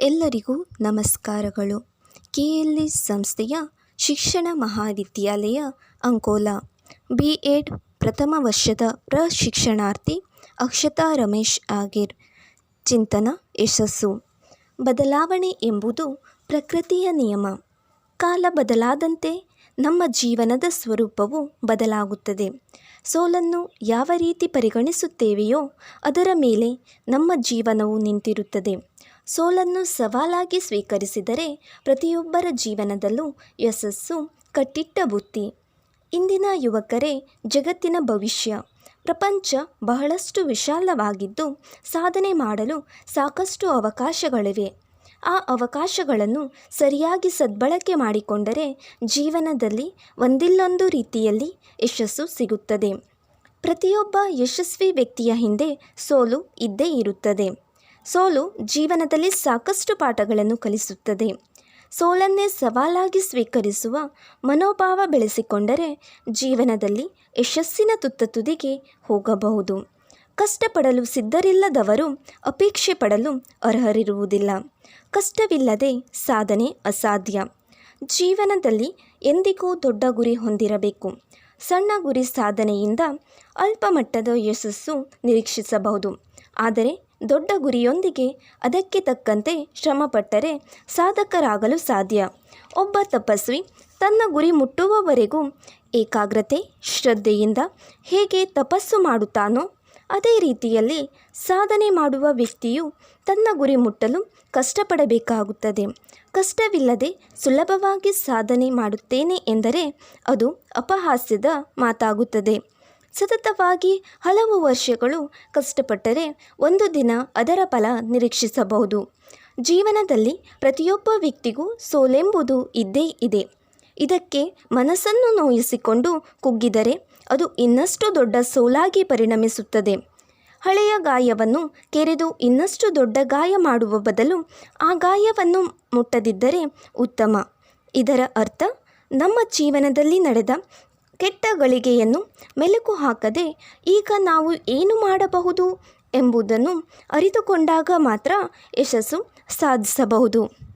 ಎಲ್ಲರಿಗೂ ನಮಸ್ಕಾರಗಳು. K L E ಸಂಸ್ಥೆಯ ಶಿಕ್ಷಣ ಮಹಾವಿದ್ಯಾಲಯ ಅಂಕೋಲಾ. ಬಿ ಎಡ್ ಪ್ರಥಮ ವರ್ಷದ ಪ್ರಶಿಕ್ಷಣಾರ್ಥಿ ಅಕ್ಷತಾ ರಮೇಶ್ ಆಗಿರ್. ಚಿಂತನ ಯಶಸ್ಸು. ಬದಲಾವಣೆ ಎಂಬುದು ಪ್ರಕೃತಿಯ ನಿಯಮ. ಕಾಲ ಬದಲಾದಂತೆ ನಮ್ಮ ಜೀವನದ ಸ್ವರೂಪವು ಬದಲಾಗುತ್ತದೆ. ಸೋಲನ್ನು ಯಾವ ರೀತಿ ಪರಿಗಣಿಸುತ್ತೇವೆಯೋ ಅದರ ಮೇಲೆ ನಮ್ಮ ಜೀವನವು ನಿಂತಿರುತ್ತದೆ. ಸೋಲನ್ನು ಸವಾಲಾಗಿ ಸ್ವೀಕರಿಸಿದರೆ ಪ್ರತಿಯೊಬ್ಬರ ಜೀವನದಲ್ಲೂ ಯಶಸ್ಸು, ಕಟ್ಟಿಟ್ಟ ಬುತ್ತಿ ಇಂದಿನ ಯುವಕರೇ, ಜಗತ್ತಿನ ಭವಿಷ್ಯ. ಪ್ರಪಂಚ ಬಹಳಷ್ಟು ವಿಶಾಲವಾಗಿದ್ದು, ಸಾಧನೆ ಮಾಡಲು ಸಾಕಷ್ಟು ಅವಕಾಶಗಳಿವೆ. ಆ ಅವಕಾಶಗಳನ್ನು ಸರಿಯಾಗಿ ಸದ್ಬಳಕೆ ಮಾಡಿಕೊಂಡರೆ ಜೀವನದಲ್ಲಿ ಒಂದಿಲ್ಲೊಂದು ರೀತಿಯಲ್ಲಿ ಯಶಸ್ಸು ಸಿಗುತ್ತದೆ. ಪ್ರತಿಯೊಬ್ಬ ಯಶಸ್ವಿ ವ್ಯಕ್ತಿಯ ಹಿಂದೆ ಸೋಲು ಇದ್ದೇ ಇರುತ್ತದೆ. ಸೋಲು ಜೀವನದಲ್ಲಿ ಸಾಕಷ್ಟು ಪಾಠಗಳನ್ನು ಕಲಿಸುತ್ತದೆ. ಸೋಲನ್ನೇ ಸವಾಲಾಗಿ ಸ್ವೀಕರಿಸುವ ಮನೋಭಾವ ಬೆಳೆಸಿಕೊಂಡರೆ ಜೀವನದಲ್ಲಿ ಯಶಸ್ಸಿನ ತುತ್ತ ತುದಿಗೆ ಹೋಗಬಹುದು. ಕಷ್ಟಪಡಲು ಸಿದ್ಧರಿಲ್ಲದವರು ಅಪೇಕ್ಷೆ ಪಡಲು ಅರ್ಹರಿರುವುದಿಲ್ಲ. ಕಷ್ಟವಿಲ್ಲದೆ ಸಾಧನೆ ಅಸಾಧ್ಯ. ಜೀವನದಲ್ಲಿ ಎಂದಿಗೂ ದೊಡ್ಡ ಗುರಿ ಹೊಂದಿರಬೇಕು. ಸಣ್ಣ ಗುರಿ ಸಾಧನೆಯಿಂದ ಅಲ್ಪ ಮಟ್ಟದ ಯಶಸ್ಸು ನಿರೀಕ್ಷಿಸಬಹುದು. ಆದರೆ ದೊಡ್ಡ ಗುರಿಯೊಂದಿಗೆ ಅದಕ್ಕೆ ತಕ್ಕಂತೆ ಶ್ರಮಪಟ್ಟರೆ ಸಾಧಕರಾಗಲು ಸಾಧ್ಯ. ಒಬ್ಬ ತಪಸ್ವಿ ತನ್ನ ಗುರಿ ಮುಟ್ಟುವವರೆಗೂ ಏಕಾಗ್ರತೆ, ಶ್ರದ್ಧೆಯಿಂದ ಹೇಗೆ ತಪಸ್ಸು ಮಾಡುತ್ತಾನೋ ಅದೇ ರೀತಿಯಲ್ಲಿ ಸಾಧನೆ ಮಾಡುವ ವ್ಯಕ್ತಿಯು ತನ್ನ ಗುರಿ ಮುಟ್ಟಲು ಕಷ್ಟಪಡಬೇಕಾಗುತ್ತದೆ. ಕಷ್ಟವಿಲ್ಲದೆ ಸುಲಭವಾಗಿ ಸಾಧನೆ ಮಾಡುತ್ತೇನೆ ಎಂದರೆ ಅದು ಅಪಹಾಸ್ಯದ ಮಾತಾಗುತ್ತದೆ. ಸತತವಾಗಿ ಹಲವು ವರ್ಷಗಳು ಕಷ್ಟಪಟ್ಟರೆ ಒಂದು ದಿನ ಅದರ ಫಲ ನಿರೀಕ್ಷಿಸಬಹುದು. ಜೀವನದಲ್ಲಿ ಪ್ರತಿಯೊಬ್ಬ ವ್ಯಕ್ತಿಗೂ ಸೋಲೆಂಬುದು ಇದ್ದೇ ಇದೆ. ಇದಕ್ಕೆ ಮನಸ್ಸನ್ನು ನೋಯಿಸಿಕೊಂಡು ಕುಗ್ಗಿದರೆ ಅದು ಇನ್ನಷ್ಟು ದೊಡ್ಡ ಸೋಲಾಗಿ ಪರಿಣಮಿಸುತ್ತದೆ. ಹಳೆಯ ಗಾಯವನ್ನು ಕೆರೆದು ಇನ್ನಷ್ಟು ದೊಡ್ಡ ಗಾಯ ಮಾಡುವ ಬದಲು ಆ ಗಾಯವನ್ನು ಮುಟ್ಟದಿದ್ದರೆ ಉತ್ತಮ. ಇದರ ಅರ್ಥ, ನಮ್ಮ ಜೀವನದಲ್ಲಿ ನಡೆದ ಕೆಟ್ಟ ಗಳಿಗೆಯನ್ನು ಮೆಲುಕು ಹಾಕದೆ ಈಗ ನಾವು ಏನು ಮಾಡಬಹುದು ಎಂಬುದನ್ನು ಅರಿತುಕೊಂಡಾಗ ಮಾತ್ರ ಯಶಸ್ಸು ಸಾಧಿಸಬಹುದು.